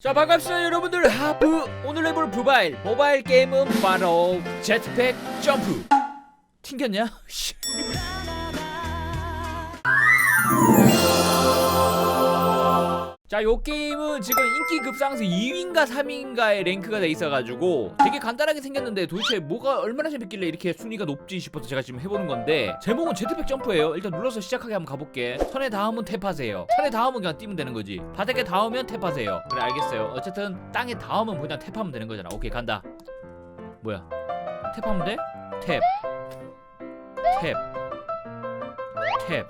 자 반갑습니다 여러분들. 하프. 오늘 해볼 모바일. 모바일 게임은 바로 제트팩 점프 튕겼냐? 씨. 자, 요 게임은 지금 인기 급상승 2위인가 3위인가에 랭크가 돼 있어가지고 되게 간단하게 생겼는데 도대체 뭐가 얼마나 재밌길래 이렇게 순위가 높지 싶어서 제가 지금 해보는 건데 제목은 제트팩 점프예요. 일단 눌러서 시작하게 한번 가볼게. 선에 닿으면 탭하세요. 선에 닿으면 그냥 뛰면 되는 거지. 바닥에 닿으면 탭하세요. 그래 알겠어요. 어쨌든 땅에 닿으면 그냥 탭하면 되는 거잖아. 오케이 간다. 뭐야? 탭하면 돼? 탭. 탭. 탭.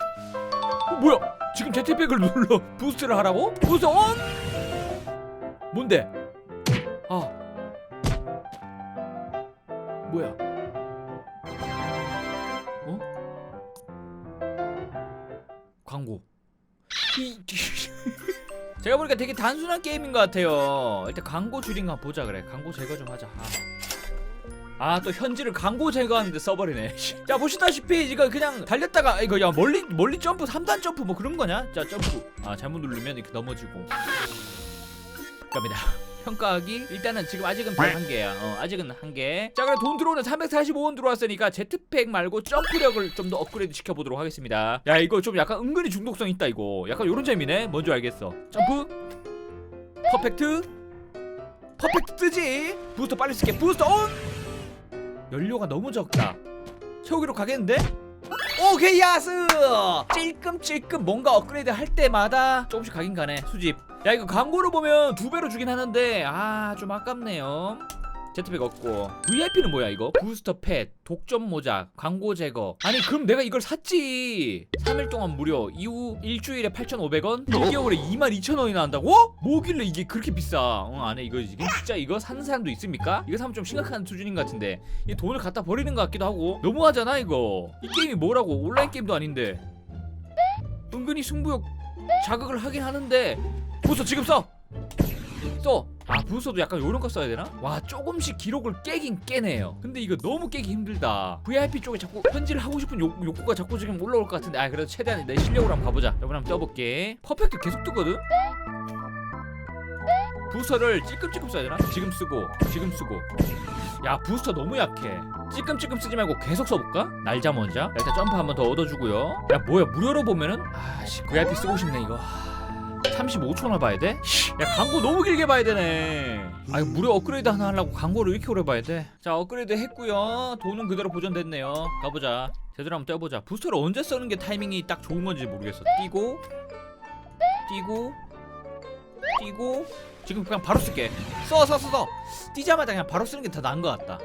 어, 뭐야? 지금 제트팩을 눌러 부스트를 하라고? 부스트 온! 뭔데? 아 뭐야? 어? 광고 이- 제가 보니까 되게 단순한 게임인 것 같아요 일단 광고 줄인 거 보자 그래 광고 제거 좀 하자 아 또 현지를 광고 제거하는데 써버리네. 자 보시다시피 이거 그냥 달렸다가 이거 야 멀리 멀리 점프 3단 점프 뭐 그런 거냐? 자 점프. 아 잘못 누르면 이렇게 넘어지고. 갑니다. 평가하기. 일단은 지금 아직은 별한 개야. 어 아직은 한개자 그럼 돈 들어오는 345원 들어왔으니까 제트팩 말고 점프력을 좀 더 업그레이드 시켜보도록 하겠습니다. 야 이거 좀 약간 은근히 중독성 있다 이거. 약간 요런 재미네. 뭔지 알겠어. 점프. 퍼펙트. 퍼펙트 뜨지. 부스터 빨리 쓸게. 부스터 온 연료가 너무 적다 채우기로 가겠는데? 오케이 야스! 찔끔찔끔 뭔가 업그레이드 할 때마다 조금씩 가긴 가네 수집 야 이거 광고를 보면 두 배로 주긴 하는데 아 좀 아깝네요 제트팩 없고. VIP는 뭐야 이거? 부스터 팻, 독점 모자, 광고 제거. 아니 그럼 내가 이걸 샀지. 3일 동안 무료. 이후 일주일에 8,500원? 1개월에 22,000원이나 한다고? 뭐길래 이게 그렇게 비싸? 어 안해 이거 진짜 이거 사는 사람도 있습니까? 이거 사면 좀 심각한 수준인 것 같은데. 이 돈을 갖다 버리는 것 같기도 하고. 너무하잖아 이거. 이 게임이 뭐라고? 온라인 게임도 아닌데. 은근히 승부욕 자극을 하긴 하는데. 부서 지금 써! 써! 아 부서도 약간 요런 거 써야 되나? 와 조금씩 기록을 깨긴 깨네요. 근데 이거 너무 깨기 힘들다. VIP 쪽에 자꾸 현질을 하고 싶은 욕, 욕구가 자꾸 지금 올라올 것 같은데. 아 그래도 최대한 내 실력으로 한번 가보자. 이번에 한번 떠볼게. 퍼펙트 계속 뜨거든? 부스터를 찔끔찔끔 써야 되나? 지금 쓰고 지금 쓰고. 야 부스터 너무 약해. 찔끔찔끔 쓰지 말고 계속 써볼까? 날자 먼저. 일단 점프 한번 더 얻어주고요. 야 뭐야 무료로 보면은? 아씨 VIP 쓰고 싶네 이거 35초나 봐야 돼? 야 광고 너무 길게 봐야 되네. 아 무료 업그레이드 하나 하려고 광고를 이렇게 오래 봐야 돼? 자 업그레이드 했고요. 돈은 그대로 보존됐네요. 가보자. 제대로 한번 떼보자. 부스터를 언제 쓰는 게 타이밍이 딱 좋은 건지 모르겠어. 뛰고 뛰고 뛰고. 지금 그냥 바로 쓸게. 써 써 써써. 뛰자마자 그냥 바로 쓰는 게 더 나은 것 같다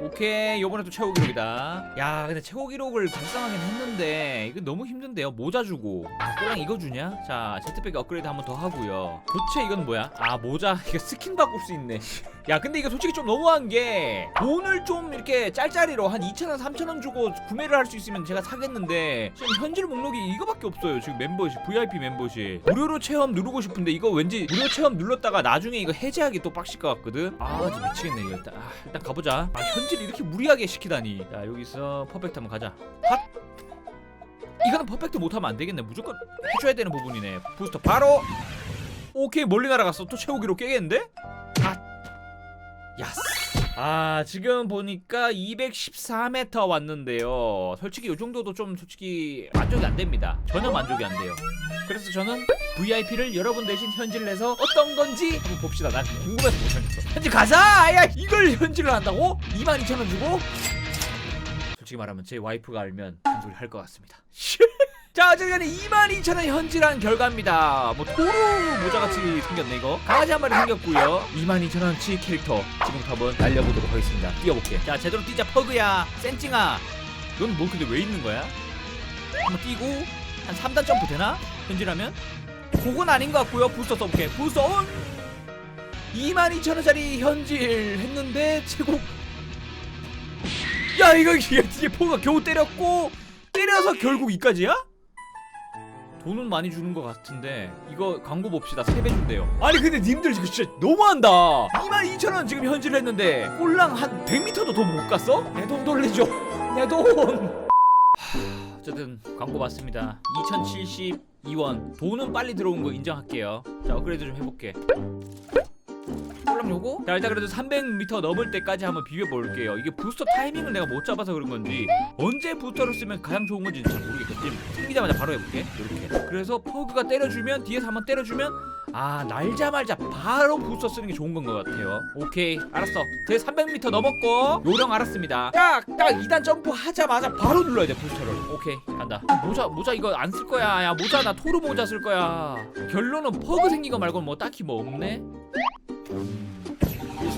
오케이 요번에도 최고 기록이다. 야 근데 최고 기록을 달성하긴 했는데 이거 너무 힘든데요. 모자 주고. 아, 꼴랑 이거 주냐? 자 제트백 업그레이드 한 번 더 하고요. 도대체 이건 뭐야? 아 모자. 이거 스킨 바꿀 수 있네 야 근데 이거 솔직히 좀 너무한 게 돈을 좀 이렇게 짤짤이로 한 2,000원 3,000원 주고 구매를 할 수 있으면 제가 사겠는데 지금 현질 목록이 이거밖에 없어요 지금 멤버십 VIP 멤버십. 무료로 체험 누르고 싶은데 이거 왠지 무료 체험 눌렀다가 나중에 이거 해제하기 또 빡실 것 같거든? 아 진짜 미치겠네 이거. 일단 아, 일단 가보자. 아 현질 이렇게 무리하게 시키다니. 자 여기서 퍼펙트 한번 가자. 핫! 이거는 퍼펙트 못하면 안 되겠네. 무조건 해줘야 되는 부분이네. 부스터 바로! 오케이 멀리 날아갔어. 또 최고기록 깨겠는데? 아 야스. 아 지금 보니까 214m 왔는데요. 솔직히 이 정도도 좀 솔직히 만족이 안 됩니다. 전혀 만족이 안 돼요. 그래서 저는 VIP를 여러분 대신 현질을 해서 어떤 건지 한번 봅시다. 난 궁금해서 못하겠어. 현질 가자! 야 이걸 현질을 한다고? 22,000원 주고? 솔직히 말하면 제 와이프가 알면 한 소리 할 것 같습니다 자 어쨌든 22,000원 현질한 결과입니다. 뭐 토르 모자같이 생겼네 이거. 강아지 한 마리 생겼고요. 22,000원치 캐릭터. 지금부터 한번 날려보도록 하겠습니다. 뛰어볼게. 자 제대로 뛰자 퍼그야. 센찡아. 넌 뭐 근데 왜 있는 거야? 한번 뛰고 한 3단 점프 되나? 현질하면? 그건 아닌 것 같고요. 부스터 써볼게. 부스터 온! 22,000원짜리 현질 했는데 최고 야 이거 이게 포가 겨우 때렸고 때려서 결국 이까지야? 돈은 많이 주는 것 같은데 이거 광고 봅시다. 3배 준대요. 아니 근데 님들 이거 진짜 너무한다. 22,000원 지금 현질을 했는데 꼴랑 한 100m도 더 못 갔어? 내 돈 돌려줘 내돈. 어쨌든 광고 맞습니다. 2072원. 돈은 빨리 들어온 거 인정할게요. 자 업그레이드 좀 해볼게 그럼 요거? 자 일단 그래도 300m 넘을 때까지 한번 비벼볼게요. 이게 부스터 타이밍을 내가 못 잡아서 그런 건지 언제 부스터를 쓰면 가장 좋은 건지 잘 모르겠고 지금 생기자마자 바로 해볼게. 이렇게. 그래서 퍼그가 때려주면 뒤에서 한번 때려주면 아 날자말자 바로 부스터 쓰는 게 좋은 건 것 같아요. 오케이. 알았어. 제 300m 넘었고 요령 알았습니다. 딱 딱 2단 점프 하자마자 바로 눌러야 돼 부스터를. 오케이. 간다. 모자 모자 이거 안 쓸 거야. 야 모자 나 토르 모자 쓸 거야. 결론은 퍼그 생긴 거 말고는 뭐 딱히 뭐 없네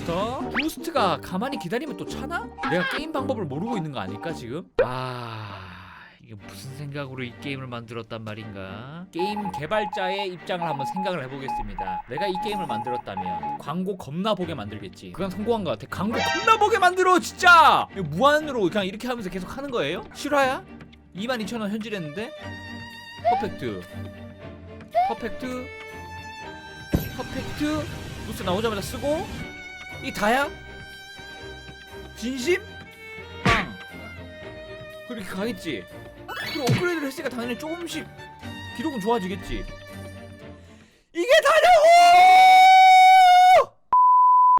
부스터 부스트가 가만히 기다리면 또 차나? 내가 게임 방법을 모르고 있는 거 아닐까 지금? 아 이게 무슨 생각으로 이 게임을 만들었단 말인가? 게임 개발자의 입장을 한번 생각을 해보겠습니다. 내가 이 게임을 만들었다면 광고 겁나 보게 만들겠지. 그건 성공한 것 같아. 광고 겁나 보게 만들어 진짜. 무한으로 그냥 이렇게 하면서 계속 하는 거예요? 실화야? 22,000원 현질했는데 퍼펙트 퍼펙트 퍼펙트 부스 나오자마자 쓰고 이 다야? 진심? 빵 그렇게 가겠지 그리고 업그레이드를 했으니까 당연히 조금씩 기록은 좋아지겠지 이게 다냐고!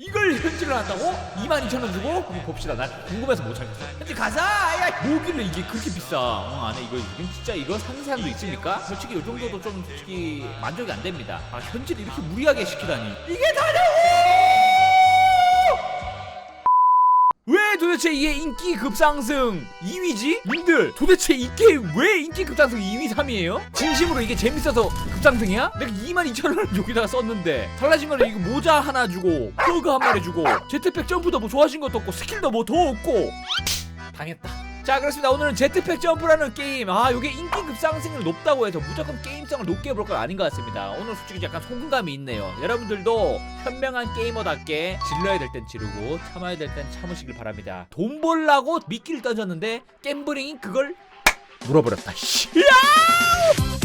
이걸 현질을 한다고? 22,000원 주고? 한번 봅시다 나 궁금해서 못 참겠어 현질 가자! 야 뭐길래 이게 그렇게 비싸 어, 안에 이거 이건 진짜 이거 사는 사람도 있습니까? 솔직히 이 정도도 좀 솔직히 만족이 안 됩니다 아 현질 이렇게 무리하게 시키다니 이게 다냐고! 도대체 이게 인기 급상승 2위지? 님들 도대체 이게 왜 인기 급상승 2위 3위예요? 진심으로 이게 재밌어서 급상승이야? 내가 22,000원을 여기다가 썼는데 달라진 거는 이거 모자 하나 주고 버그 한 마리 주고 제트팩 점프도 뭐 좋아진 것도 없고 스킬도 뭐 더 없고 당했다 자 그렇습니다. 오늘은 제트팩 점프라는 게임. 아 요게 인기 급상승률 높다고 해서 무조건 게임성을 높게 볼 건 아닌 것 같습니다. 오늘 솔직히 약간 소금감이 있네요. 여러분들도 현명한 게이머답게 질러야 될 땐 지르고 참아야 될 땐 참으시길 바랍니다. 돈 벌라고 미끼를 던졌는데 갬블링이 그걸 물어버렸다!